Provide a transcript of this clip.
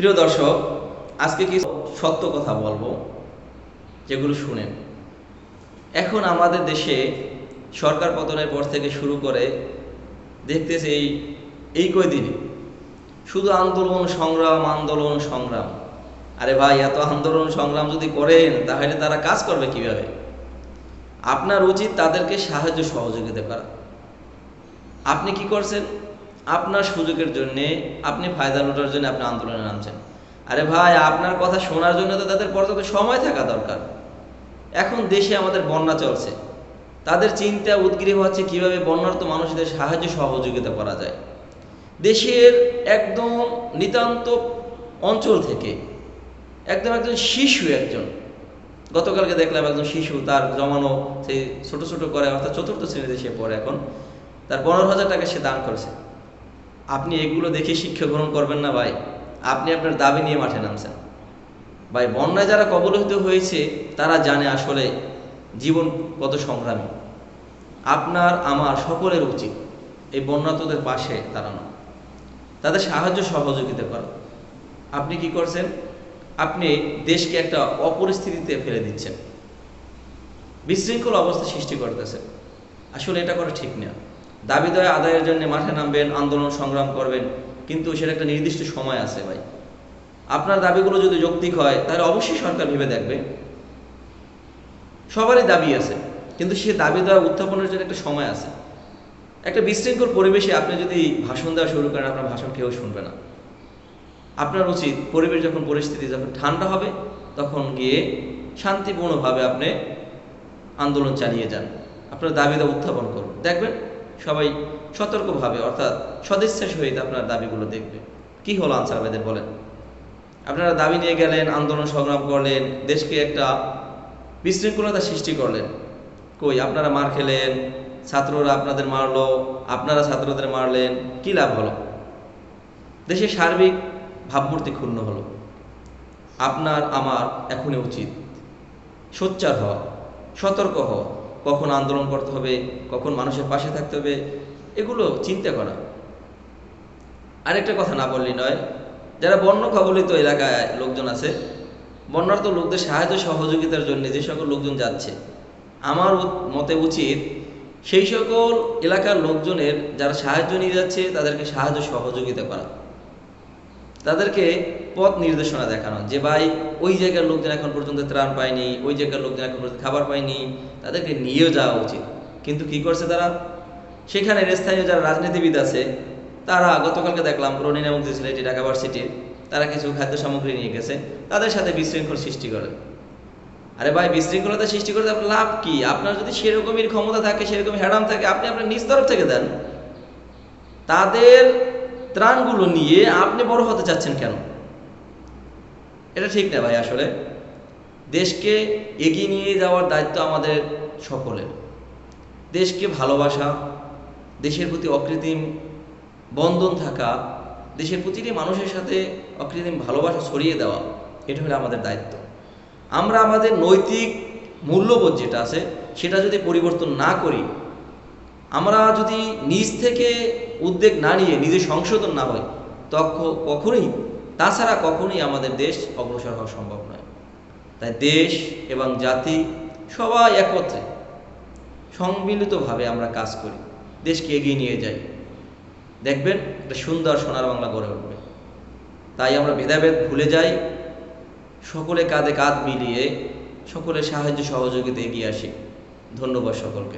প্রিয় দর্শক, আজকে কি সত্য কথা বলব, যেগুলো শুনেন। এখন আমাদের দেশে সরকার পতনের পর থেকে শুরু করে দেখতেছে এই এই কয়দিনে। শুধু আন্দোলন, সংগ্রাম আন্দোলন, সংগ্রাম। আরে ভাই, এত আন্দোলন, সংগ্রাম যদি করেন, তাহলে তারা কাজ করবে কীভাবে? আপনার উচিত তাদেরকে সাহায্য সহযোগিতা করা। আপনি কি করছেন? আপনার সুযোগের জন্য আপনি ফায়দা লুটার জন্য আপনি আন্দোলনে নামছেন। আরে ভাই, আপনার কথা শোনার জন্য তো তাদের পর্যাপ্ত সময় থাকা দরকার। এখন দেশে আমাদের বন্যা চলছে। তাদের চিন্তা উদ্গ্রীব হচ্ছে কীভাবে বন্যার্ত মানুষদের সাহায্য সহযোগিতা করা যায়। দেশের একদম নিতান্ত অঞ্চল থেকে একদম একজন শিশু একজন, গতকালকে দেখলাম একজন শিশু তার জমানো সেই ছোট ছোট করে অর্থাৎ চতুর্থ শ্রেণীতে সে পড়ে এখন, তার পনেরো হাজার টাকা সে দান করেছে। আপনি এগুলো দেখে শিক্ষা গ্রহণ করবেন না ভাই। আপনি আপনার দাবি নিয়ে মাঠে নামছেন। ভাই, বন্যায় যারা কবলিত হয়েছে, তারা জানে আসলে জীবন কত সংগ্রামী। আপনার, আমার, সকলের উচিত এই বন্যাতদের পাশে দাঁড়ানো। তাদের সাহায্য সহযোগিতা করা। আপনি কি করছেন? আপনি দেশকে একটা অপরিস্থিতিতে ফেলে দিচ্ছেন। বিশৃঙ্খল অবস্থা সৃষ্টি করতেছেন আসলে এটা করা ঠিক না। দাবি দয় আদায়ের জন্য মাঠে নামবেন, আন্দোলন সংগ্রাম করবেন, কিন্তু সেটা একটা নির্দিষ্ট সময় আছে ভাই। আপনার দাবিগুলো যদি যৌক্তিক হয়, তাহলে অবশ্যই সরকার ভেবে দেখবে। সবারই দাবি আছে, কিন্তু সে দাবি দেওয়া উত্থাপনের জন্য একটা সময় আছে। একটা বিশৃঙ্খল পরিবেশে আপনি যদি ভাষণ দেওয়া শুরু করেন, আপনার ভাষণ কেউ শুনবে না। আপনার উচিত পরিবেশ যখন পরিস্থিতি যখন ঠান্ডা হবে, তখন গিয়ে শান্তিপূর্ণভাবে আপনি আন্দোলন চালিয়ে যান। আপনার দাবিটা উত্থাপন করুন। দেখবেন সবাই সতর্কভাবে, অর্থাৎ সদিচ্ছার সহিত আপনার দাবিগুলো দেখবে। কি হলো আনসার আবেদের বলেন? আপনারা দাবি নিয়ে গেলেন, আন্দোলন সংগ্রাম করলেন, দেশকে একটা বিশৃঙ্খলতা সৃষ্টি করলেন। কই, আপনারা মার খেলেন, ছাত্ররা আপনাদের মারলো, আপনারা ছাত্রদের মারলেন, কি লাভ হলো? দেশের সার্বিক ভাবমূর্তি ক্ষুণ্ণ হলো। আপনার, আমার এখনই উচিত। সোচ্চার হওয়া, সতর্ক হওয়া। কখন আন্দোলন করতে হবে, কখন মানুষের পাশে থাকতে হবে, এগুলো চিন্তা করা। আরেকটা কথা না বললি নয়, যারা বন্য কবলিত এলাকায় লোকজন আছে বন্যার্ত লোকদের সাহায্য সহযোগিতার জন্য যে সকল লোকজন যাচ্ছে, আমার মতে উচিত সেই সকল এলাকার লোকজনের যারা সাহায্য নিয়ে যাচ্ছে, তাদেরকে সাহায্য সহযোগিতা করা। তাদেরকে পথ নির্দেশনা দেখানো যে ভাই, ওই জায়গার লোকজন এখন পর্যন্ত ত্রাণ পায়নি, ওই জায়গার লোকজন এখন পর্যন্ত খাবার পায়নি, তাদেরকে নিয়েও যাওয়া উচিত। কিন্তু কি করছে তারা? সেখানে স্থানীয় যারা রাজনীতিবিদ আছে, তারা গতকালকে দেখলাম রনিন এবং সিলেটি ঢাকা ভার্সিটির, তারা কিছু খাদ্য সামগ্রী নিয়ে গেছে, তাদের সাথে বিশৃঙ্খল সৃষ্টি করে। আরে ভাই, বিশৃঙ্খলতা সৃষ্টি করতে আপনার লাভ কি? আপনার যদি সেরকমই ক্ষমতা থাকে, সেরকম হ্যাডাম থাকে, আপনি আপনার নিজ তরফ থেকে দেন। তাদের ত্রাণগুলো নিয়ে আপনি বড় হতে চাচ্ছেন কেন? এটা ঠিক না ভাই আসলে। দেশকে এগিয়ে নিয়ে যাওয়ার দায়িত্ব আমাদের সকলের। দেশকে ভালোবাসা, দেশের প্রতি অকৃত্রিম বন্ধন থাকা, দেশের প্রতিটি মানুষের সাথে অকৃত্রিম ভালোবাসা ছড়িয়ে দেওয়া, এটা হলো আমাদের দায়িত্ব। আমরা আমাদের নৈতিক মূল্যবোধ যেটা আছে, সেটা যদি পরিবর্তন না করি আমরা যদি নিজ থেকে উদ্যোগ না নিয়ে নিজে সংশোধন না হয় তখন কখনোই, তাছাড়া কখনোই আমাদের দেশ অগ্রসর হওয়া সম্ভব নয়। তাই দেশ এবং জাতি সবাই একত্রে সম্মিলিতভাবে আমরা কাজ করি, দেশকে এগিয়ে নিয়ে যাই। দেখবেন, একটা সুন্দর সোনার বাংলা গড়ে উঠবে। তাই আমরা ভেদাভেদ ভুলে যাই, সকলে কাঁধে কাঁধ মিলিয়ে সকলের সাহায্য সহযোগিতা এগিয়ে আসি। ধন্যবাদ সকলকে।